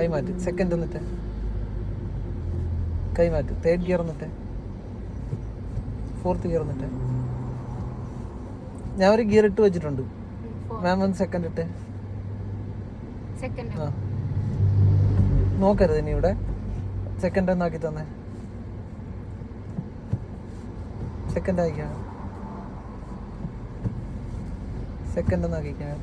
കൈമാറ്റ്. Second എന്നിട്ട്. കൈമാറ്റ്. Third gear എന്നിട്ട്. ഫോർത്ത് ഗിയർ എന്നിട്ട്. ഞാൻ ഒരു ഗിയർ ഇട്ട് വെച്ചിട്ടുണ്ട്. മാം ഒന്ന് സെക്കൻഡ് ഇട്ട്. ആ. നോക്കരുത് ഇനി ഇവിടെ. സെക്കൻഡ് എന്നാക്കി തന്നെ. സെക്കൻഡ് ആക്കിയ സെക്കൻഡ് എന്നാക്കിക്കാൻ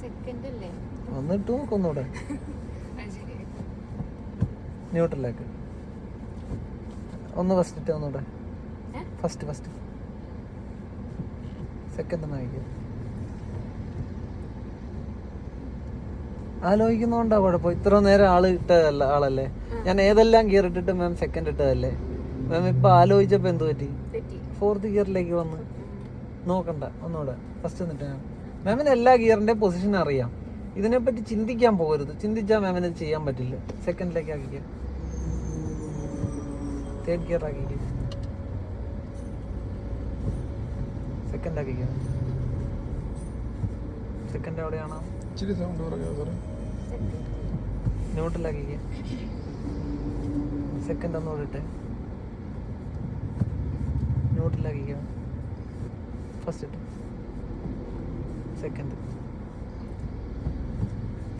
സെക്കൻഡ് അല്ലേ ഒന്നിട്ട് നോക്കൊന്നൂടെ ന്യൂട്രലേക്ക് ഒന്ന് ഫസ്റ്റ് ഇട്ട് ഒന്നൂടെ ഫസ്റ്റ് ഫസ്റ്റ് സെക്കൻഡ് എന്നാക്കിക്കുക ആലോചിക്കുന്നോണ്ടാ കുഴപ്പം. ഇത്ര നേരം ആൾ ഇട്ടതല്ല ആളല്ലേ? ഞാൻ ഏതെല്ലാം ഗിയർ ഇട്ടിട്ട് മാം സെക്കൻഡ് ഇട്ടതല്ലേ? മാം ഇപ്പൊ ആലോചിച്ചപ്പോ എന്ത് പറ്റി? ഫോർത്ത് ഗിയറിലേക്ക് വന്ന്. നോക്കണ്ട ഒന്നുകൂടെ. ഫസ്റ്റ് എന്നിട്ട് മാമിന് എല്ലാ ഗിയറിന്റെ പൊസിഷൻ അറിയാം. ഇതിനെപ്പറ്റി ചിന്തിക്കാൻ പോകരുത്. ചിന്തിച്ചാൽ മാമിന് ചെയ്യാൻ പറ്റില്ല. സെക്കൻഡിലേക്ക് ആക്കിക്കാം. തേർഡ് ഗിയർ ആക്കിക്കാം. സെക്കൻഡ് ആക്കിക്കാം. സെക്കൻഡ് എവിടെയാണോ? ഇച്ചിരി സൗണ്ട് ന്യൂട്രലാക്കിക്കുക സെക്കൻഡ് ഒന്ന് ഓടിട്ടെ ന്യൂട്രലാക്കിക്കാം ഫസ്റ്റ് ഇട്ട്. സെക്കൻഡ്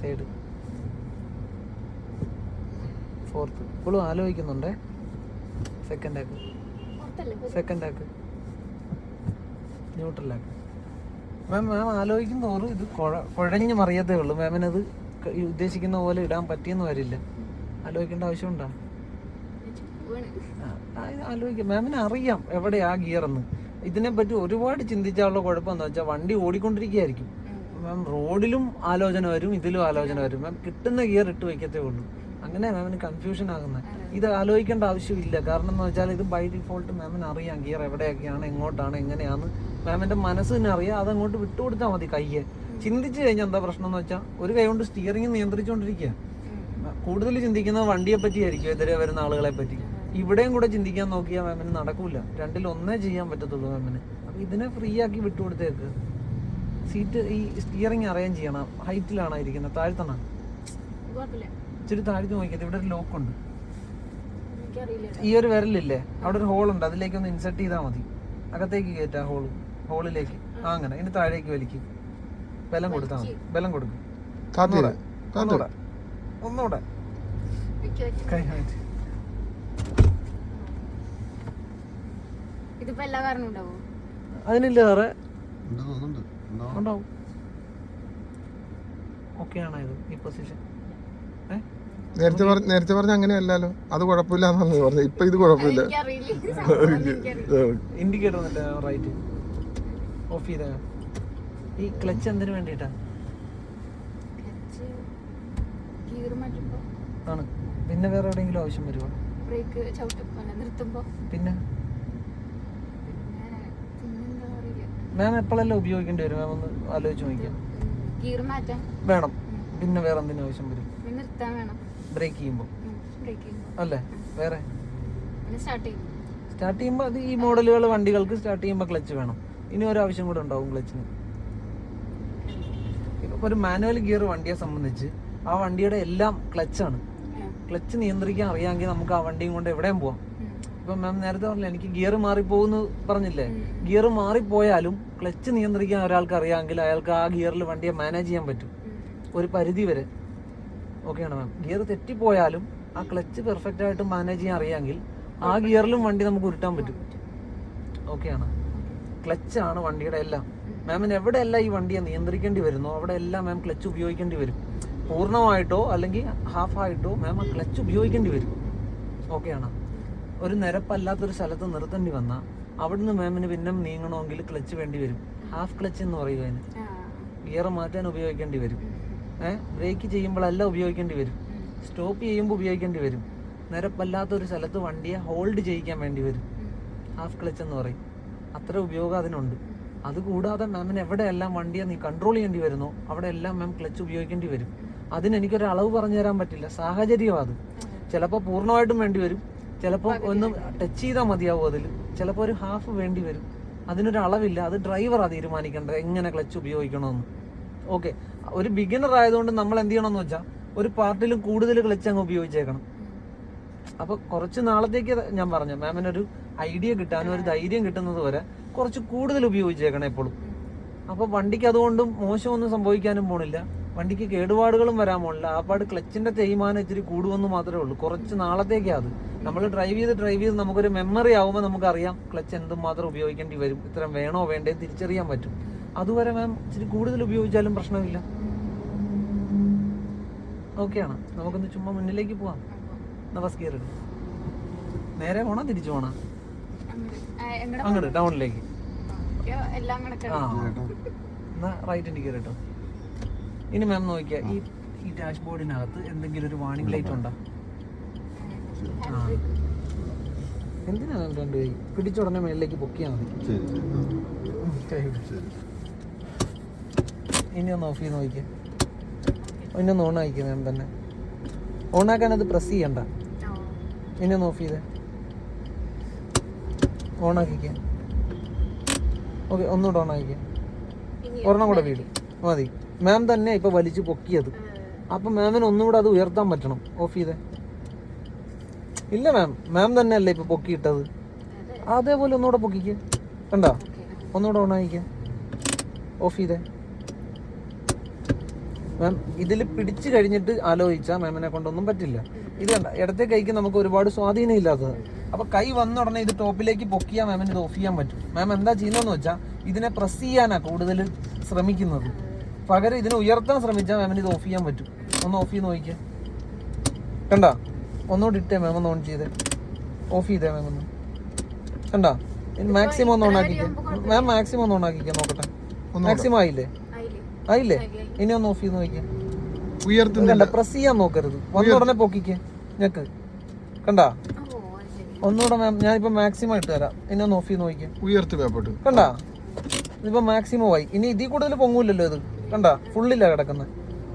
തേർഡ് ഫോർത്ത് ഇപ്പോഴും ആലോചിക്കുന്നുണ്ടേ. സെക്കൻഡ് ആക്ക്. സെക്കൻഡ് ആക്ക്. ന്യൂട്രലാക്ക് മാം മാം ആലോചിക്കും തോറും ഇത് കുഴഞ്ഞു മറിയത്തേ ഉള്ളൂ. മാമിനത് ഉദ്ദേശിക്കുന്ന പോലെ ഇടാൻ പറ്റിയെന്ന് വരില്ല. ആലോചിക്കേണ്ട ആവശ്യമുണ്ടോ? ആലോചിക്കാം. മാമിന് അറിയാം എവിടെയാ ഗിയർ എന്ന്. ഇതിനെപ്പറ്റി ഒരുപാട് ചിന്തിച്ചാലുള്ള കുഴപ്പം എന്താ വെച്ചാൽ വണ്ടി ഓടിക്കൊണ്ടിരിക്കുകയായിരിക്കും. മാം റോഡിലും ആലോചന വരും ഇതിലും ആലോചന വരും. മാം കിട്ടുന്ന ഗിയർ ഇട്ട് വയ്ക്കത്തേ ഉള്ളൂ. അങ്ങനെ മാമിന് കൺഫ്യൂഷൻ ആകുന്നത്. ഇത് ആലോചിക്കേണ്ട ആവശ്യമില്ല. കാരണം എന്ന് വെച്ചാൽ ഇത് ബൈ ഡിഫോൾട്ട് മാമിന് അറിയാം ഗിയർ എവിടെയൊക്കെയാണ് എങ്ങോട്ടാണ് എങ്ങനെയാണ് മാമിന്റെ തന്നെ അറിയാം. അതങ്ങോട്ട് വിട്ടുകൊടുത്താൽ മതി കയ്യെ. ചിന്തിച്ചു കഴിഞ്ഞാൽ എന്താ പ്രശ്നം എന്ന് വെച്ചാൽ ഒരു കൈ കൊണ്ട് സ്റ്റിയറിംഗ് നിയന്ത്രിച്ചുകൊണ്ടിരിക്കുക. കൂടുതൽ ചിന്തിക്കുന്നത് വണ്ടിയെ പറ്റിയായിരിക്കും എതിരെ വരുന്ന ആളുകളെ പറ്റി. ഇവിടെയും കൂടെ ചിന്തിക്കാൻ നോക്കിയാൽ മാമിന് നടക്കൂല. രണ്ടിൽ ഒന്നേ ചെയ്യാൻ പറ്റത്തുള്ളൂ മാമിന്. അപ്പൊ ഇതിനെ ഫ്രീ ആക്കി വിട്ടുകൊടുത്തേക്ക് സീറ്റ് ഈ സ്റ്റിയറിംഗ് അറേഞ്ച് ചെയ്യണം. ഹൈറ്റിലാണ് ഇരിക്കുന്നത്? താഴ്ത്തണം? ഇച്ചിരി താഴ്ത്തി നോക്കിയത് ഇവിടെ ഒരു ലോക്ക് ഉണ്ട് എനിക്കറിയില്ല ഈ ഒരു വിരലില്ലേ? അവിടെ ഒരു ഹോൾ ഉണ്ട് അതിലേക്ക് ഒന്ന് ഇൻസെർട്ട് ചെയ്താൽ മതി. അകത്തേക്ക് കയറ്റാ ഹോൾ ഹോളിലേക്ക്. ആ അങ്ങനെ. ഇനി താഴേക്ക് വലിക്കും. ബലം കൊടുത്താൽ മതി. ബലം കൊടുക്കും. ഒന്നുകൂടെ. ഒന്നുകൂടെ. ഉണ്ടാവും? അതിനില്ല വേറെ ഉണ്ടാവും. ഓക്കെയാണോ ഓക്കെ ഇത് ഈ പൊസിഷൻ ഏ? നേരത്തെ പറഞ്ഞ നേരത്തെ പറഞ്ഞ അങ്ങനെയല്ലല്ലോ. അത് കുഴപ്പമില്ല എന്നാണ് പറഞ്ഞത് ഇപ്പൊ ഇത് കുഴപ്പമില്ല. എനിക്കറിയില്ല. ഇൻഡിക്കേറ്റർ റൈറ്റ് ഓഫ് ചെയ്ത ഈ ക്ലച്ച് എന്തിനു വേണ്ടിട്ടാ ആണ്. പിന്നെ വേറെ എവിടെയെങ്കിലും ആവശ്യം വരുമോ ബ്രേക്ക് ചവിട്ടും നിർത്തുമ്പോ. പിന്നെ പിന്നെന്താ അറിയില്ല മാം എപ്പോഴെല്ലാം ഉപയോഗിക്കേണ്ടി വരും? മാം ഒന്ന് ആലോചിച്ച് നോക്കിയാൽ ഗിയർ മാറ്റാൻ. വേണം. പിന്നെ വേറെ എന്തിനാ ആവശ്യം വരും? പിന്നെ നിർത്താൻ വേണം. ബ്രേക്ക് ചെയ്യുമ്പോൾ ബ്രേക്ക് അല്ലേ? വേറെ? പിന്നെ സ്റ്റാർട്ട് ചെയ്യും സ്റ്റാർട്ട് ചെയ്യുമ്പോൾ അത് ഈ മോഡലുകൾ വണ്ടികൾക്ക് സ്റ്റാർട്ട് ചെയ്യുമ്പോൾ ക്ലച്ച് വേണം. ഇനി ഒരു ആവശ്യം കൂടെ ഉണ്ടാവും ക്ലച്ചിന് ഒരു മാനുവൽ ഗിയർ വണ്ടിയെ സംബന്ധിച്ച് ആ വണ്ടിയുടെ എല്ലാം ക്ലച്ചാണ് ക്ലച്ച് നിയന്ത്രിക്കാൻ അറിയാമെങ്കിൽ നമുക്ക് ആ വണ്ടിയും കൊണ്ട് എവിടെയും പോവാം. ഇപ്പം മാം നേരത്തെ പറഞ്ഞില്ല എനിക്ക് ഗിയർ മാറിപ്പോകുന്നു പറഞ്ഞില്ലേ? ഗിയർ മാറിപ്പോയാലും ക്ലച്ച് നിയന്ത്രിക്കാൻ ഒരാൾക്ക് അറിയാമെങ്കിൽ അയാൾക്ക് ആ ഗിയറിൽ വണ്ടിയെ മാനേജ് ചെയ്യാൻ പറ്റും. ഒരു പരിധി വരെ. ഓക്കെയാണ് മാം ഗിയർ തെറ്റിപ്പോയാലും ആ ക്ലച്ച് പെർഫെക്റ്റ് ആയിട്ട് മാനേജ് ചെയ്യാൻ അറിയാമെങ്കിൽ ആ ഗിയറിലും വണ്ടി നമുക്ക് ഉരുട്ടാൻ പറ്റും. ഓക്കെയാണ് ക്ലച്ച് ആണ്? വണ്ടിയുടെ എല്ലാം. മാമിന് എവിടെയെല്ലാം ഈ വണ്ടിയെ നിയന്ത്രിക്കേണ്ടി വരുന്നോ അവിടെ എല്ലാം മാം ക്ലച്ച് ഉപയോഗിക്കേണ്ടി വരും? പൂർണമായിട്ടോ അല്ലെങ്കിൽ ഹാഫായിട്ടോ മാം ആ ക്ലച്ച് ഉപയോഗിക്കേണ്ടി വരും? ഓക്കെയാണ് ഒരു നിരപ്പല്ലാത്തൊരു സ്ഥലത്ത് നിർത്തേണ്ടി വന്നാൽ അവിടുന്ന് മാമിന് പിന്നെ നീങ്ങണമെങ്കിൽ ക്ലച്ച് വേണ്ടി വരും. ഹാഫ് ക്ലച്ച് എന്ന് പറയുക അതിന്. ഗിയർ മാറ്റാൻ ഉപയോഗിക്കേണ്ടി വരും. ഏഹ് ബ്രേക്ക് ചെയ്യുമ്പോഴല്ല ഉപയോഗിക്കേണ്ടി വരും. സ്റ്റോപ്പ് ചെയ്യുമ്പോൾ ഉപയോഗിക്കേണ്ടി വരും. നിരപ്പല്ലാത്തൊരു സ്ഥലത്ത് വണ്ടിയെ ഹോൾഡ് ചെയ്യിക്കാൻ വേണ്ടി വരും. ഹാഫ് ക്ലച്ച് എന്ന് പറയും. അത്ര ഉപയോഗം അതിനുണ്ട്. അതുകൂടാതെ മാമിന് എവിടെയെല്ലാം വണ്ടിയെ നീ കൺട്രോൾ ചെയ്യേണ്ടി വരുന്നോ അവിടെ എല്ലാം മാം ക്ലച്ച് ഉപയോഗിക്കേണ്ടി വരും. അതിന് എനിക്കൊരു അളവ് പറഞ്ഞു തരാൻ പറ്റില്ല. സാഹചര്യം അത്. ചിലപ്പോൾ പൂർണമായിട്ടും വേണ്ടി വരും. ചിലപ്പോൾ ഒന്ന് ടച്ച് ചെയ്താൽ മതിയാവും അതിൽ ചിലപ്പോൾ ഒരു ഹാഫ് വേണ്ടി വരും. അതിനൊരു അളവില്ല. അത് ഡ്രൈവറാണ് തീരുമാനിക്കേണ്ടത് എങ്ങനെ ക്ലച്ച് ഉപയോഗിക്കണമെന്ന്. ഓക്കെ ഒരു ബിഗിനർ ആയതുകൊണ്ട് നമ്മൾ എന്ത് ചെയ്യണമെന്ന് വെച്ചാൽ ഒരു പാർട്ടിലും കൂടുതൽ ക്ലച്ച് അങ്ങ് ഉപയോഗിച്ചേക്കണം. അപ്പോൾ കുറച്ച് നാളത്തേക്ക് ഞാൻ പറഞ്ഞു മാമിനൊരു ഐഡിയ കിട്ടാനും ഒരു ധൈര്യം കിട്ടുന്നത് വരെ കുറച്ച് കൂടുതൽ ഉപയോഗിച്ചേക്കണം എപ്പോഴും. അപ്പോൾ വണ്ടിക്ക് അതുകൊണ്ടും മോശമൊന്നും സംഭവിക്കാനും പോണില്ല. വണ്ടിക്ക് കേടുപാടുകളും വരാൻ പോണില്ല. ആ പാട് ക്ലച്ചിന്റെ തേയ്മാനം ഇച്ചിരി കൂടുമെന്ന് മാത്രമേ ഉള്ളൂ. കുറച്ച് നാളത്തേക്കാ അത്. നമ്മൾ ഡ്രൈവ് ചെയ്ത് ഡ്രൈവ് ചെയ്ത് നമുക്കൊരു മെമ്മറി ആവുമ്പോൾ നമുക്കറിയാം ക്ലച്ച് എന്തുമാത്രം ഉപയോഗിക്കേണ്ടി വരും. ഇത്രയും വേണോ വേണ്ടേ തിരിച്ചറിയാൻ പറ്റും. അതുവരെ മാം ഇച്ചിരി കൂടുതൽ ഉപയോഗിച്ചാലും പ്രശ്നമില്ല. ഓക്കെയാണ് നമുക്കൊന്ന് ചുമ്മാ മുന്നിലേക്ക് പോവാം. നമസ്കാരം. നേരെ പോണോ? തിരിച്ചു പോണോ? അങ്ങോട്ട് ടൗണിലേക്ക് ആ എന്നാ റൈറ്റ് എനിക്ക് കേട്ടോ ഇനി മാം നോക്കിയാ. ഈ ഈ ഡാഷ് ബോർഡിനകത്ത് എന്തെങ്കിലും ഒരു വാണിംഗ് ലൈറ്റ് ഉണ്ടോ? ആ. എന്തിനാ മാം രണ്ട് കൈ? പിടിച്ചുടനെ മേളിലേക്ക് പൊക്കിയാൽ മതി. ഇനി ഒന്ന് ഓഫ് ചെയ്ത് നോക്കിയാ. ഇനി ഒന്ന് ഓൺ ആക്കിയേ മാം തന്നെ. ഓൺ ആക്കാൻ അത് പ്രസ് ചെയ്യണ്ട. ഇനി ഒന്ന് ഓഫ് ചെയ്തേ. ഓൺ ആക്കിക്കേ. ഓക്കെ ഒന്നുകൂടെ ഓൺ ആക്കിക്കേ. ഒരെണ്ണം കൂടെ വീട്. മതി. മാം തന്നെ ഇപ്പൊ വലിച്ചു പൊക്കിയത്. അപ്പൊ മാമിന് ഒന്നുകൂടെ അത് ഉയർത്താൻ പറ്റണം. ഓഫ് ചെയ്തേ. ഇല്ല മാം മാം തന്നെ അല്ലേ ഇപ്പൊ പൊക്കിയിട്ടത്. അതേപോലെ ഒന്നുകൂടെ പൊക്കിക്ക്. കണ്ടോ? ഒന്നുകൂടെ ഓൺ ആയിക്ക. ഓഫ് ചെയ്തേ. മാം ഇതിൽ പിടിച്ചു കഴിഞ്ഞിട്ട് ആലോചിച്ചാൽ മാമിനെ കൊണ്ടൊന്നും പറ്റില്ല. ഇത് കണ്ട ഇടത്തെ കൈക്ക് നമുക്ക് ഒരുപാട് സ്വാധീനം ഇല്ലാത്തത്. അപ്പൊ കൈ വന്ന ഉടനെ ഇത് ടോപ്പിലേക്ക് പൊക്കിയാൽ മാമിന് ഇത് ഓഫ് ചെയ്യാൻ പറ്റും. മാം എന്താ ചെയ്യുന്നതെന്ന് വെച്ചാൽ ഇതിനെ പ്രസ് ചെയ്യാനാ കൂടുതൽ ശ്രമിക്കുന്നത്. പകരം ഇതിനെ ഉയർത്താൻ ശ്രമിച്ചാൽ മാമിന് ഇത് ഓഫ് ചെയ്യാൻ പറ്റും. ഒന്ന് ഓഫ് ചെയ്ത് നോക്കിയേ കണ്ട? ഒന്നുകൂടി ഇട്ടേ മാം ഒന്ന് ഓൺ ചെയ്തേ. ഓഫ് ചെയ്തേ മാം ഒന്ന്. കണ്ട? മാക്സിമം ഒന്ന് ഓൺ ആക്കിക്കേ. മാം മാക്സിമം ഒന്ന് ഓൺ ആക്കിക്കേ നോക്കട്ടെ. മാക്സിമം ആയില്ലേ? ആയില്ലേ? ഇനി ഒന്ന് ഓഫ് ചെയ്ത് നോക്കിയേ ഉയർത്തുന്നില്ല. പ്രസ് ചെയ്യാൻ നോക്കരുത്. വന്ന ഉടനെ പൊക്കിക്കേ. ഞെക്ക്. കണ്ടാ? ഒന്നുകൂടെ മാം ഞാനിപ്പോ മാക്സിമം ഇട്ട് തരാം. ഇനി ഒന്ന് ഓഫ് ചെയ്ത് നോക്കിയേ ഉയർത്തി കണ്ടാ? ഇതിപ്പോ മാക്സിമം ആയി. ഇനി ഇതിൽ കൂടുതൽ പൊങ്ങൂലല്ലോ ഇത്. കണ്ടാ ഫുള്ളില്ല കിടക്കുന്നത്.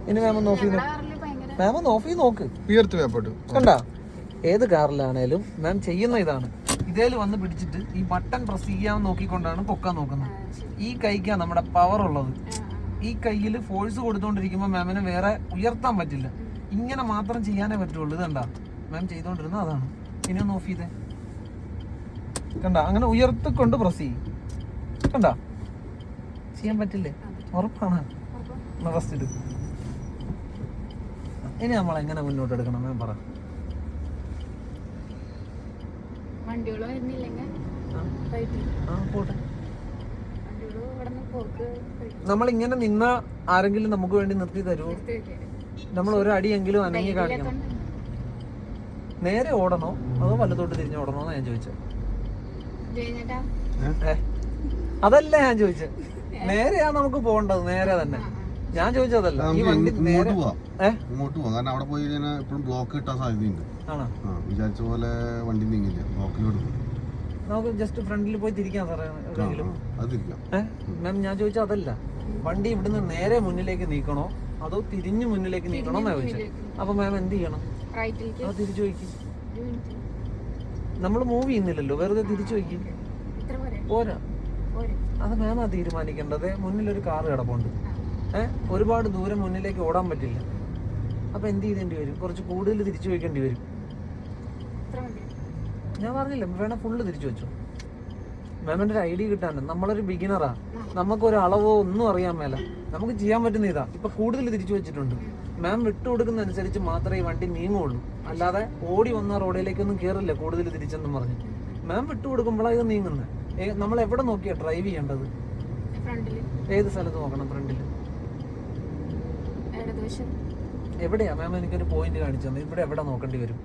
ഇനി മാം ഒന്ന് ഓഫ് ചെയ്ത് മാം ഒന്ന് ഓഫ് ചെയ്ത് നോക്ക്. ഉയർത്തി വേപ്പെട്ടു കണ്ട? ഏത് കാറിലാണേലും മാം ചെയ്യുന്ന ഇതാണ്. ഇതേൽ വന്ന് പിടിച്ചിട്ട് ഈ ബട്ടൺ പ്രസ് ചെയ്യാൻ നോക്കിക്കൊണ്ടാണ് പൊക്കാൻ നോക്കുന്നത്. ഈ കൈക്കാ നമ്മുടെ പവർ ഉള്ളത്. ഈ കയ്യിൽ ഫോഴ്സ് കൊടുത്തോണ്ടിരിക്കുമ്പോൾ മാമിന് വേറെ ഉയർത്താൻ പറ്റില്ല. ഇങ്ങനെ മാത്രം ചെയ്യാനേ പറ്റുള്ളൂ. ഇതണ്ട മാം ചെയ്തോണ്ടിരുന്ന അതാണ്. ഇനി ഒന്ന് ഓഫ് ചെയ്തേ. കണ്ട? അങ്ങനെ ഉയർത്തിക്കൊണ്ട് പ്രസ് ചെയ്യും. കണ്ട? ചെയ്യാൻ പറ്റില്ലേ? ഉറപ്പാണ്. റെസ്റ്റ് എടുക്കും. ഇനി നമ്മൾ എങ്ങനെ മുന്നോട്ട് എടുക്കണം? ഞാൻ പറ. പോട്ടെ. പോക്ക് നമ്മൾ ഇങ്ങനെ നിന്ന ആരെങ്കിലും നമുക്ക് വേണ്ടി നിർത്തി തരുമോ നമ്മൾ ഒരു അടിയെങ്കിലും അനങ്ങി കാണിക്കണം. നേരെ ഓടണോ? അതോ വല്ലത്തോട്ട് തിരിഞ്ഞ് ഓടണോ എന്നാ ഞാൻ ചോദിച്ചത് അതല്ല ഞാൻ ചോദിച്ചത് നേരെയാ നമുക്ക് പോകേണ്ടത്. നേരെ തന്നെ. ഞാൻ ചോദിച്ചതല്ല. ഈ വണ്ടി നേരെ ഇങ്ങോട്ട് പോവാം. കാരണം അവിടെ പോയി കഴിഞ്ഞാൽ എപ്പോഴും ബ്ലോക്ക് കിട്ടാൻ സാധ്യതയുണ്ട്. ആണോ? ആ വിചാരിച്ച പോലെ വണ്ടി നീങ്ങില്ല. ബ്ലോക്കിലോട്ട് പോകും നമുക്ക് ജസ്റ്റ് ഫ്രണ്ടിൽ പോയി തിരിക്കാം സാറേ എവിടെയെങ്കിലും. അത് തിരിക്കാം. മാം ഞാൻ ചോദിച്ചത് അതല്ല. വണ്ടി ഇവിടുന്ന് നേരെ മുന്നിലേക്ക് നീക്കണോ? അതോ തിരിഞ്ഞു മുന്നിലേക്ക് നീക്കണോ എന്നാ ചോദിച്ചത് അപ്പൊ മാം എന്ത് ചെയ്യണം? അത് തിരിച്ചു വയ്ക്കും നമ്മൾ മൂവ് ചെയ്യുന്നില്ലല്ലോ. വെറുതെ തിരിച്ചു വയ്ക്കും ഇത്ര പോരെ? അത് മാമാ തീരുമാനിക്കേണ്ടത്? മുന്നിലൊരു കാർ കിടപ്പുണ്ട്. ഒരുപാട് ദൂരം മുന്നിലേക്ക് ഓടാൻ പറ്റില്ല. അപ്പൊ എന്ത് ചെയ്തേണ്ടി വരും? കുറച്ച് കൂടുതൽ തിരിച്ചു വയ്ക്കേണ്ടി വരും. ഞാൻ പറഞ്ഞില്ല വേണേ ഫുള്ള് തിരിച്ചു വെച്ചു. മാമിന്റെ ഒരു ഐഡിയ കിട്ടാണ്ട് നമ്മളൊരു ബിഗിനറാ നമുക്കൊരു അളവോ ഒന്നും അറിയാൻ മേല. നമുക്ക് ചെയ്യാൻ പറ്റുന്ന ഇതാ. ഇപ്പൊ കൂടുതൽ തിരിച്ചു വെച്ചിട്ടുണ്ട്. മാം വിട്ടുകൊടുക്കുന്ന അനുസരിച്ച് മാത്രമേ ഈ വണ്ടി നീങ്ങുള്ളൂ. അല്ലാതെ ഓടി വന്ന റോഡിലേക്കൊന്നും കയറില്ല കൂടുതൽ തിരിച്ചെന്നും പറഞ്ഞു. മാം വിട്ടു വിട്ടുകൊടുക്കുമ്പോഴാണ് ഇത് നീങ്ങുന്നത് നമ്മൾ എവിടെ നോക്കിയാ ഡ്രൈവ് ചെയ്യേണ്ടത്? ഏത് സ്ഥലത്ത് നോക്കണം? ഫ്രണ്ടിൽ എവിടെയാ? മാം എനിക്കൊരു പോയിന്റ് കാണിച്ചു തന്നെ. ഇവിടെ എവിടെ നോക്കേണ്ടി വരും?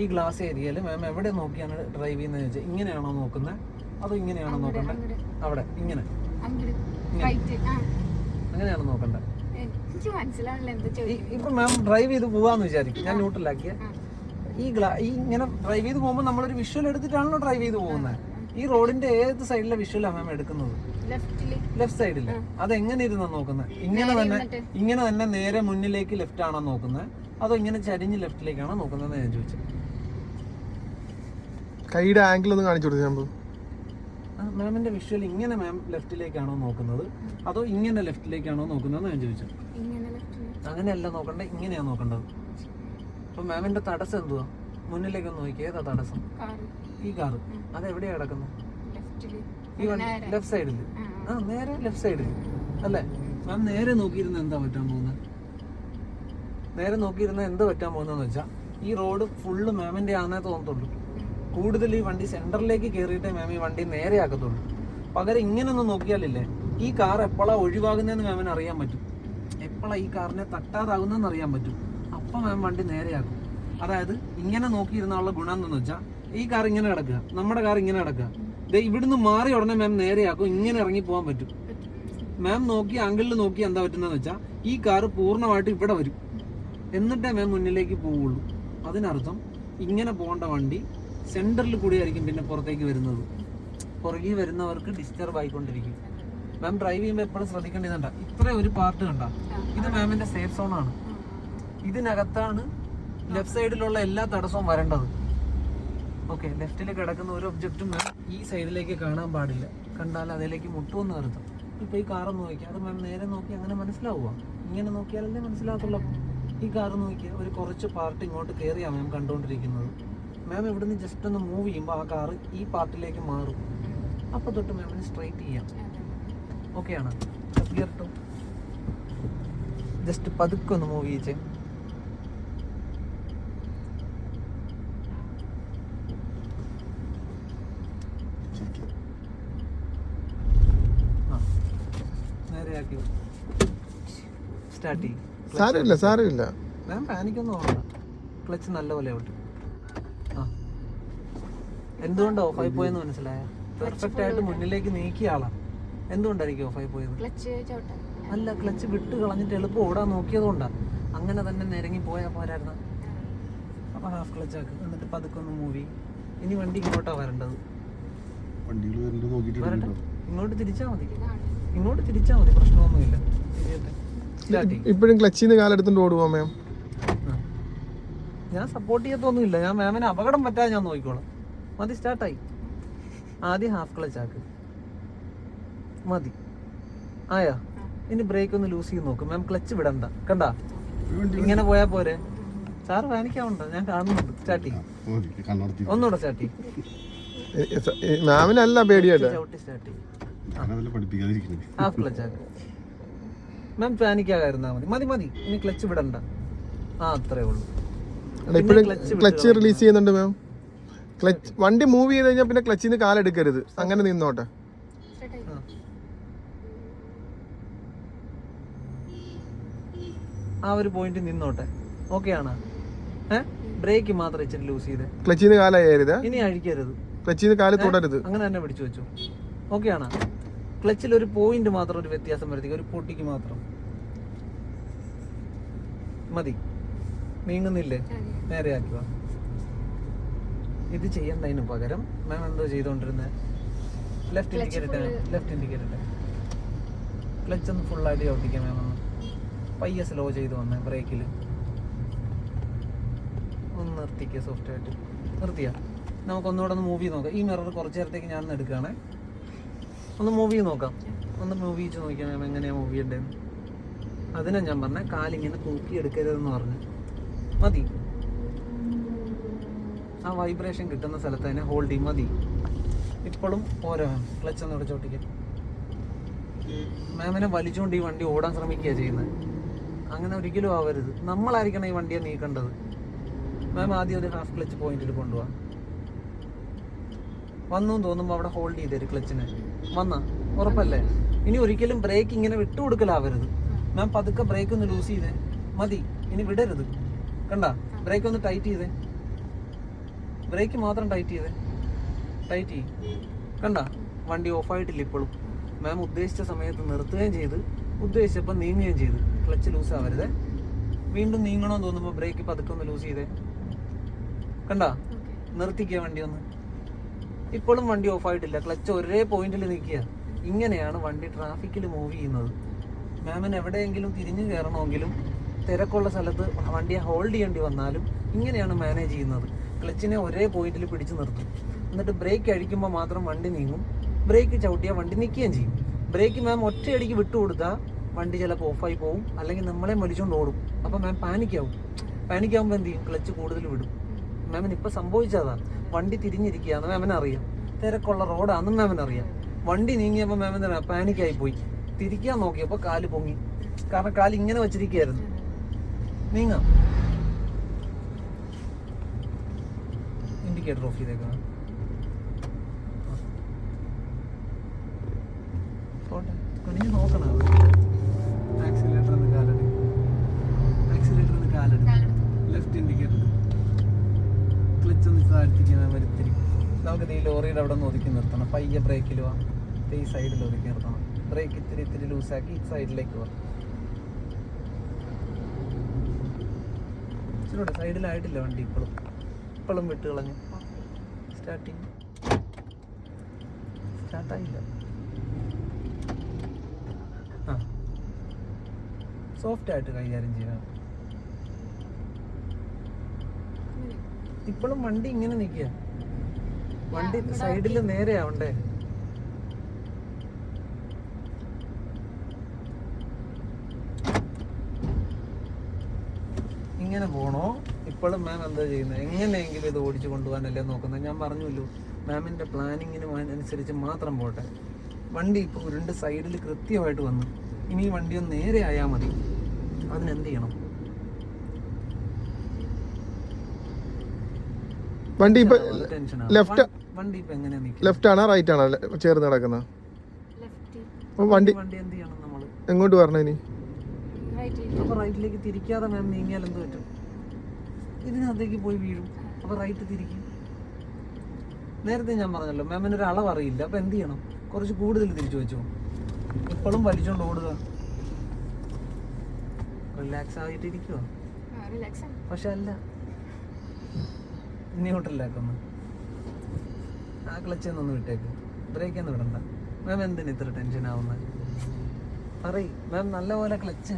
ഈ ഗ്ലാസ് ഏരിയയിൽ മാം എവിടെ നോക്കിയാണ് ഡ്രൈവ് ചെയ്യുന്നത് ചോദിച്ചാൽ ഇങ്ങനെയാണോ നോക്കുന്നത് അതോ ഇങ്ങനെയാണോ നോക്കേണ്ടത് അവിടെ ഇങ്ങനെ. അങ്ങനെയാണോ നോക്കേണ്ടത് ഇപ്പൊ മാം ഡ്രൈവ് ചെയ്ത് പോവാന്ന് വിചാരിക്കും. ഞാൻ ന്യൂട്രലാക്കിയ ഈ ഗ്ലാ ഈ ഇങ്ങനെ ഡ്രൈവ് ചെയ്ത് പോകുമ്പോൾ നമ്മളൊരു വിഷ്വൽ എടുത്തിട്ടാണല്ലോ ഡ്രൈവ് ചെയ്ത് പോകുന്നത് ഈ റോഡിന്റെ ഏത് സൈഡിലെ വിഷ്വലാണ് മാം എടുക്കുന്നത്? ലെഫ്റ്റിൽ. ലെഫ്റ്റ് സൈഡിൽ. അത് എങ്ങനെ ഇരുന്നാ നോക്കുന്നത് ഇങ്ങനെ നേരെ തന്നെ ഇങ്ങനെ തന്നെ നേരെ മുന്നിലേക്ക് ലെഫ്റ്റ് ആണോ നോക്കുന്നത് അതോ ഇങ്ങനെ ചരിഞ്ഞ് ലെഫ്റ്റിലേക്കാണോ നോക്കുന്നത് ഞാൻ ചോദിച്ചത് കൈയുടെ ആംഗിൾ ഒന്ന് കാണിച്ചു കൊടുത്തു ഞാൻ മാമിന്റെ വിഷ്വൽ ഇങ്ങനെ മാം ലെഫ്റ്റിലേക്കാണോ നോക്കുന്നത്? അതോ ഇങ്ങനെ ലെഫ്റ്റിലേക്കാണോ നോക്കുന്നത് ഞാൻ ചോദിച്ചത് ഇങ്ങനെ അങ്ങനെയല്ല നോക്കണ്ടേ ഇങ്ങനെയാ നോക്കേണ്ടത്. അപ്പൊ മാമിന്റെ തടസ്സം എന്തുവാ? മുന്നിലേക്ക് നോക്കി ഏതാ തടസ്സം? ഈ കാറ്. അത് എവിടെയാ കിടക്കുന്നത് ഈ ലെഫ്റ്റ് സൈഡിൽ ആ, നേരെ ലെഫ്റ്റ് സൈഡിൽ അല്ലേ? മാം നേരെ നോക്കിയിരുന്ന എന്താ പറ്റാൻ പോകുന്നത് നേരെ നോക്കിയിരുന്ന എന്താ പറ്റാൻ പോകുന്നതെന്ന് വെച്ചാൽ ഈ റോഡ് ഫുള്ള് മാമിന്റെ ആണെന്നേ തോന്നത്തുള്ളൂ. കൂടുതൽ ഈ വണ്ടി സെന്ററിലേക്ക് കയറിയിട്ടേ മാം ഈ വണ്ടി നേരെയാക്കത്തുള്ളൂ. പകരം ഇങ്ങനെ ഒന്ന് നോക്കിയാലില്ലേ ഈ കാർ എപ്പോഴാ ഒഴിവാകുന്നതെന്ന് മാമിന് അറിയാൻ പറ്റും. എപ്പോഴാ ഈ കാറിനെ തട്ടാതാകുന്നതെന്ന് അറിയാൻ പറ്റും. അപ്പം മാം വണ്ടി നേരെയാക്കും. അതായത് ഇങ്ങനെ നോക്കിയിരുന്നുള്ള ഗുണം എന്തെന്ന് വെച്ചാൽ ഈ കാർ ഇങ്ങനെ കിടക്കുക നമ്മുടെ കാർ ഇങ്ങനെ കിടക്കുക ഇവിടുന്ന് മാറി ഉടനെ മാം നേരെയാക്കും. ഇങ്ങനെ ഇറങ്ങി പോകാൻ പറ്റും. മാം നോക്കി അങ്കിളിൽ നോക്കി എന്താ പറ്റുന്നതെന്ന് വെച്ചാൽ ഈ കാർ പൂർണമായിട്ട് ഇവിടെ വരും. എന്നിട്ടേ മാം മുന്നിലേക്ക് പോവുള്ളൂ. അതിനർത്ഥം ഇങ്ങനെ പോകേണ്ട വണ്ടി സെന്ററിൽ കൂടിയായിരിക്കും പിന്നെ പുറത്തേക്ക് വരുന്നത്. പുറകിൽ വരുന്നവർക്ക് ഡിസ്റ്റർബ് ആയിക്കൊണ്ടിരിക്കും. മാം ഡ്രൈവ് ചെയ്യുമ്പോൾ എപ്പോഴും ശ്രദ്ധിക്കേണ്ടതുണ്ട. ഇത്ര ഒരു പാർട്ട് കണ്ട ഇത് മാമിന്റെ സേഫ് സോണാണ് ഇതിനകത്താണ് ലെഫ്റ്റ് സൈഡിലുള്ള എല്ലാ തടസ്സവും വരേണ്ടത്. ഓക്കെ ലെഫ്റ്റിൽ കിടക്കുന്ന ഒരു ഒബ്ജക്റ്റും മാം ഈ സൈഡിലേക്ക് കാണാൻ പാടില്ല. കണ്ടാൽ അതിലേക്ക് മുട്ടുമെന്ന് നിർത്തും ഇപ്പൊ ഈ കാറ് നോക്കിയാൽ അത് മാം നേരെ നോക്കി അങ്ങനെ മനസ്സിലാവുക ഇങ്ങനെ നോക്കിയാലല്ലേ മനസ്സിലാകത്തുള്ളൂ. ഈ കാർ നോക്കിയാൽ ഒരു കുറച്ച് പാർട്ട് ഇങ്ങോട്ട് കയറിയാണ് മാം കണ്ടുകൊണ്ടിരിക്കുന്നത് മാം ഇവിടുന്ന് ജസ്റ്റ് ഒന്ന് മൂവ് ചെയ്യുമ്പോൾ ആ കാറ് ഈ പാർട്ടിലേക്ക് മാറും. അപ്പോൾ തൊട്ട് മാമിന് സ്ട്രൈറ്റ് ചെയ്യാം. ഓക്കെയാണ് ഗിയർ ജസ്റ്റ് പതുക്കെ ഒന്ന് മൂവ് ചെയ്യിച്ചേ ആ നേരെയാക്കി സ്റ്റാർട്ട് ചെയ്യും. സാരമില്ല സാരമില്ല. ഞാൻ പാനിക്കൊന്നും ഓർമ്മ ക്ലച്ച് നല്ലപോലെ ഔട്ട് ആ. എന്തുകൊണ്ട് ഓഫായി പോയെന്ന് മനസ്സിലായ? പെർഫെക്റ്റ് ആയിട്ട് മുന്നിലേക്ക് നീക്കിയ ആളാണ് എന്തുകൊണ്ടായിരിക്കും ഓഫായി പോയത്? അല്ല ക്ലച്ച് വിട്ട് കളഞ്ഞിട്ട് എളുപ്പം ഓടാൻ നോക്കിയതുകൊണ്ടാണ് അങ്ങനെ തന്നെ നിരങ്ങി പോയാൽ പോരായിരുന്നു? അപ്പോൾ ഹാഫ് ക്ലച്ച് ആക്ക്. എന്നിട്ട് പതുക്കെ ഒന്ന് മൂവി ഇനി വണ്ടി ഇങ്ങോട്ടാ വരേണ്ടത്. വണ്ടിയിൽ വരുന്നുണ്ട് നോക്കിയിട്ട് വരട്ടെ. ഇങ്ങോട്ട് തിരിച്ചാ മതി. ഇങ്ങോട്ട് തിരിച്ചാ മതി. പ്രശ്നമൊന്നുമില്ല. ചെയ്യും ഇപ്പോഴും ക്ലച്ചിൽ നിന്ന് കാലെടുത്തോണ്ട് ഓടുവാ മാം ഞാൻ സപ്പോർട്ട് ചെയ്യത്തൊന്നുമില്ല. ഞാൻ മാമിന് അപകടം പറ്റാതെ ഞാൻ നോക്കിക്കോളാം. മതി സ്റ്റാർട്ടായി ആദ്യം ഹാഫ് ക്ലച്ച് ആക്ക്. മതി. ആയാ? ഇനി ബ്രേക്ക് ഒന്ന് ലൂസ് ചെയ്ത് നോക്കും. മാം ക്ലച്ച് വിടണ്ട. കണ്ട? ഇങ്ങനെ പോയാ പോരെ. സാർ പാനിക്കാവുണ്ട് ഞാൻ കാണുന്നുണ്ട്. സ്റ്റാർട്ട് ഒന്നുകൂടെ സ്റ്റാർട്ട് ചെയ്യും. മാമിനല്ല പേടിയായിട്ട് ഹാഫ് ക്ലച്ച് ആക്ക്. മാം പാനിക്കാകായിരുന്നാ മതി. മതി മതി. ഇനി ക്ലച്ച് വിടണ്ട. ആ അത്രേ ഉള്ളൂ. ഇപ്പോഴും ക്ലച്ച് റിലീസ് ചെയ്യുന്നുണ്ട് മാം ക്ലച്ച് വണ്ടി മൂവ് ചെയ്ത് കഴിഞ്ഞാൽ പിന്നെ ക്ലച്ചിൽ നിന്ന് കാലെടുക്കരുത് അങ്ങനെ നിന്നോട്ടെ. ആ. ഒരു പോയിന്റ് നിന്നോട്ടെ. ഓക്കെ ആണ്? ബ്രേക്ക് മാത്രം ഇച്ചിരി ലൂസ് ചെയ്ത്. ക്ലച്ചിൽ നിന്ന് കാലയരുത് ഇനി അഴിക്കരുത്. ക്ലച്ചിൽ നിന്ന് കാൽ തുടരുത്. അങ്ങനെ തന്നെ പിടിച്ചു വെച്ചു. ഓക്കെ ആണ്? ക്ലച്ചിൽ ഒരു പോയിന്റ് മാത്രം ഒരു വ്യത്യാസം വരുത്തി ഒരു പൊട്ടിക്ക് മാത്രം. മതി. നീങ്ങുന്നില്ലേ? നേരെ ആക്കുക ഇത് ചെയ്യണ്ടതിന് പകരം. മാം എന്തോ ചെയ്തോണ്ടിരുന്നത് left indicator left indicator clutch ഒന്ന് ഫുള്ളായിട്ട് ചോദിക്കാം മാം ഒന്ന്. പയ്യെ സ്ലോ ചെയ്ത് വന്നേ ബ്രേക്കിൽ ഒന്ന് നിർത്തിക്കുക സോഫ്റ്റായിട്ട് നിർത്തിയാ. നമുക്ക് ഒന്നുകൂടെ ഒന്ന് മൂവ് ചെയ്ത് നോക്കാം. ഈ മിറർ കുറച്ച് നേരത്തേക്ക് ഞാൻ ഒന്ന് എടുക്കുകയാണേ. ഒന്ന് മൂവ് ചെയ്ത് നോക്കാം. ഒന്ന് മൂവ് ചെയ്ത് നോക്കിയാൽ മാം എങ്ങനെയാണ് മൂവ് ചെയ്യേണ്ടതെന്ന്. അതിനാ ഞാൻ പറഞ്ഞ കാലിങ്ങനെ തൂക്കി എടുക്കരുതെന്ന് പറഞ്ഞു. മതി. ആ വൈബ്രേഷൻ കിട്ടുന്ന സ്ഥലത്ത് തന്നെ ഹോൾഡ് ചെയ്യും മതി. ഇപ്പോഴും ഓരോ ക്ലച്ച് ഒന്ന് ഇവിടെ ചോട്ടിക്കാം മാമിനെ വലിച്ചുകൊണ്ട് ഈ വണ്ടി ഓടാൻ ശ്രമിക്കുക ചെയ്യുന്നത് അങ്ങനെ ഒരിക്കലും ആവരുത്. നമ്മളായിരിക്കണം ഈ വണ്ടിയെ നീക്കേണ്ടത്. മാം ആദ്യം ഒരു ഹാഫ് ക്ലച്ച് പോയിന്റിൽ കൊണ്ടുപോവാ വന്നു തോന്നുമ്പോൾ അവിടെ ഹോൾഡ് ചെയ്തേര് ക്ലച്ചിനെ വന്ന. ഉറപ്പല്ലേ? ഇനി ഒരിക്കലും ബ്രേക്ക് ഇങ്ങനെ വിട്ടുകൊടുക്കലാവരുത്. മാം പതുക്കെ ബ്രേക്ക് ഒന്ന് ലൂസ് ചെയ്തേ. മതി ഇനി വിടരുത്. കണ്ട? ബ്രേക്ക് ഒന്ന് ടൈറ്റ് ചെയ്തേ. ബ്രേക്ക് മാത്രം ടൈറ്റ് ചെയ്തേ. ടൈറ്റ് ചെയ്യും. കണ്ട? വണ്ടി ഓഫായിട്ടില്ല ഇപ്പോഴും. മാം ഉദ്ദേശിച്ച സമയത്ത് നിർത്തുകയും ചെയ്ത് ഉദ്ദേശിച്ചപ്പോൾ നീങ്ങുകയും ചെയ്ത്. ക്ലച്ച് ലൂസ് ആവരുത്. വീണ്ടും നീങ്ങണമെന്ന് തോന്നുമ്പോൾ ബ്രേക്ക് പതുക്കെ ഒന്ന് ലൂസ് ചെയ്തേ. കണ്ട? നിർത്തിക്കുക വണ്ടി ഒന്ന്. ഇപ്പോഴും വണ്ടി ഓഫായിട്ടില്ല ക്ലച്ച് ഒരേ പോയിന്റിൽ നിൽക്കുക. ഇങ്ങനെയാണ് വണ്ടി ട്രാഫിക്കിൽ മൂവ് ചെയ്യുന്നത്. മാമിന് എവിടെയെങ്കിലും തിരിഞ്ഞു കയറണമെങ്കിലും തിരക്കുള്ള സ്ഥലത്ത് വണ്ടിയെ ഹോൾഡ് ചെയ്യേണ്ടി വന്നാലും ഇങ്ങനെയാണ് മാനേജ് ചെയ്യുന്നത്. ക്ലച്ചിനെ ഒരേ പോയിന്റിൽ പിടിച്ചു നിർത്തും. എന്നിട്ട് ബ്രേക്ക് അഴിക്കുമ്പോൾ മാത്രം വണ്ടി നീങ്ങും. ബ്രേക്ക് ചവിട്ടിയാൽ വണ്ടി നിൽക്കുകയും ചെയ്യും. ബ്രേക്ക് മാം ഒറ്റയടിക്ക് വിട്ടുകൊടുത്താൽ വണ്ടി ചിലപ്പോൾ ഓഫായി പോകും അല്ലെങ്കിൽ നമ്മളെ മലിച്ചുകൊണ്ട് ഓടും. അപ്പം മാം പാനിക്കാവും പാനിക്കാവുമ്പോൾ എന്ത് ചെയ്യും? ക്ലച്ച് കൂടുതൽ വിടും. മാമിന് ഇപ്പം സംഭവിച്ചതാണ് വണ്ടി തിരിഞ്ഞിരിക്കുകയാണെന്ന് മാമിനറിയാം തിരക്കുള്ള റോഡാണെന്നും മാമിനറിയാം വണ്ടി നീങ്ങിയപ്പോൾ മാമിന് പാനിക്കായി പോയി. തിരിക്കാൻ നോക്കിയപ്പോൾ കാൽ പൊങ്ങി. കാരണം കാൽ ഇങ്ങനെ വെച്ചിരിക്കുകയായിരുന്നു. നീങ്ങ. ഇൻഡിക്കേറ്റർ ഓഫ് ചെയ്തേക്കാം. നോക്കണം. ലെഫ്റ്റ് ഇൻഡിക്കേറ്റർ ക്ലച്ച് ഒന്ന് നമുക്ക് ഈ ലോറിയുടെ അവിടെ നിന്ന് ഒതുക്കി നിർത്തണം. പയ്യെ ബ്രേക്കിൽ പോവാം ഈ സൈഡിൽ ഒതുക്കി നിർത്തണം. ബ്രേക്ക് ഇത്തിരി ഇത്തിരി ലൂസാക്കി സൈഡിലേക്ക് പോവാം. ഇച്ചിരൂടെ സൈഡിലായിട്ടില്ല വണ്ടി ഇപ്പോഴും ഇപ്പോഴും വിട്ട് കളഞ്ഞു. സ്റ്റാർട്ടിങ് സ്റ്റാർട്ടായില്ല ആ. സോഫ്റ്റ് ആയിട്ട് കൈകാര്യം ചെയ്യണം. ഇപ്പോഴും വണ്ടി ഇങ്ങനെ നിൽക്കുക വണ്ടി സൈഡിൽ നേരെ ആവണ്ടേ? ഇങ്ങനെ പോണോ? ഇപ്പോഴും മാം എന്താ ചെയ്യുന്നത് എങ്ങനെയെങ്കിലും ഇത് ഓടിച്ചു കൊണ്ടുപോകാനല്ലേ നോക്കുന്നത് ഞാൻ പറഞ്ഞല്ലോ മാമിന്റെ പ്ലാനിങ്ങിന് അനുസരിച്ച് മാത്രം പോട്ടെ. വണ്ടി ഇപ്പോൾ ഉരുണ്ട് സൈഡിൽ കൃത്യമായിട്ട് വന്നു. ഇനി ഈ വണ്ടി ഒന്ന് നേരെ ആയാൽ മതി. അതിനെന്ത് ചെയ്യണം? വണ്ടി ഇപ്പൊ ലെഫ്റ്റ് വണ്ടി ഇപ്പൊ എങ്ങനെയാ ലെഫ്റ്റ് ആണോ റൈറ്റ് ആണോ? ചേർന്ന് കിടക്കുന്ന വണ്ടി വണ്ടി എന്ത് ചെയ്യണം നമ്മൾ എങ്ങോട്ട് വരണം ഇനി? റൈറ്റിൽ അപ്പൊ റൈറ്റിലേക്ക് തിരിക്കാതെ മാം നീങ്ങിയാൽ എന്ത് പറ്റും? ഇതിനകത്തേക്ക് പോയി വീഴും. അപ്പോൾ റൈറ്റ് തിരിക്കും. നേരത്തെ ഞാൻ പറഞ്ഞല്ലോ മാമിന് ഒരു അളവ് അറിയില്ല അപ്പോൾ എന്ത് ചെയ്യണം? കുറച്ച് കൂടുതൽ തിരിച്ചു വെച്ചോ. ഇപ്പോഴും വലിച്ചോണ്ട് ഓടുക. റിലാക്സ് ആയിട്ട് ഇരിക്കുക റിലാക്സ് ആണ്. പക്ഷെ അല്ല. ഇങ്ങോട്ടില്ലാക്കുന്നു ആ ക്ലച്ച് ഒന്ന് വിട്ടേക്ക്. ബ്രേക്ക് ഒന്നും വിടണ്ട മാം എന്തിനാ ഇത്ര ടെൻഷൻ ആവുന്നത് പറയും. മാം നല്ലപോലെ ക്ലച്ച്